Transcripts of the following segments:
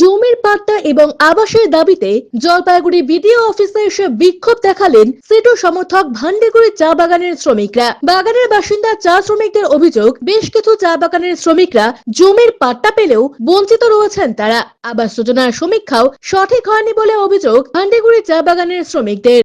জমির পাট্টা এবং আবাসের দাবিতে জলপাইগুড়ি বিডিও অফিসে এসে বিক্ষোভ দেখালেন সিটু সমর্থক ভান্ডিগুড়ি চা বাগানের শ্রমিকরা। বাগানের বাসিন্দা চা শ্রমিকদের অভিযোগ বেশ কিছু চা বাগানের শ্রমিকরা জমির পাট্টা পেলেও বঞ্চিত রয়েছেন তারা। আবাস যোজনার সমীক্ষাও সঠিক হয়নি বলে অভিযোগ ভান্ডিগুড়ি চা বাগানের শ্রমিকদের।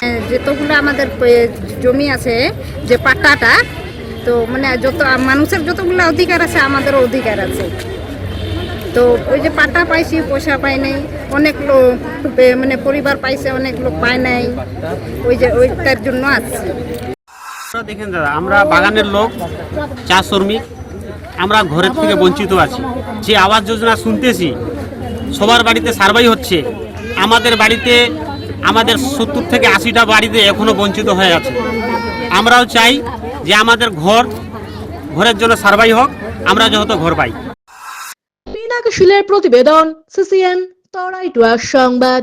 হ্যাঁ, যতগুলো আমাদের জমি আছে যে পাট্টাটা তো মানে যত মানুষের যতগুলো অধিকার আছে আমাদেরও অধিকার আছে। তো ওই যে পাট্টা পাইছি, পয়সা পাই নাই। অনেক লোক মানে পরিবার পাইছে, অনেক লোক পায় নাই। ওই যে ওইটার জন্য আছে দেখেন দাদা, আমরা বাগানের লোক, চা শ্রমিক, আমরা ঘরের থেকে বঞ্চিত আছি। যে আবাস যোজনা শুনতেছি, সবার বাড়িতে সার্ভাই হচ্ছে। আমাদের বাড়িতে, আমাদের সত্তর থেকে আশিটা বাড়িতে এখনও বঞ্চিত হয়ে আছে। আমরাও চাই যে আমাদের ঘর, ঘরের জন্য সার্ভাই হোক, আমরা যত ঘর পাই। পিনাক শিলের প্রতিবেদন সিসিএন তরাইটুয়া সংবাদ।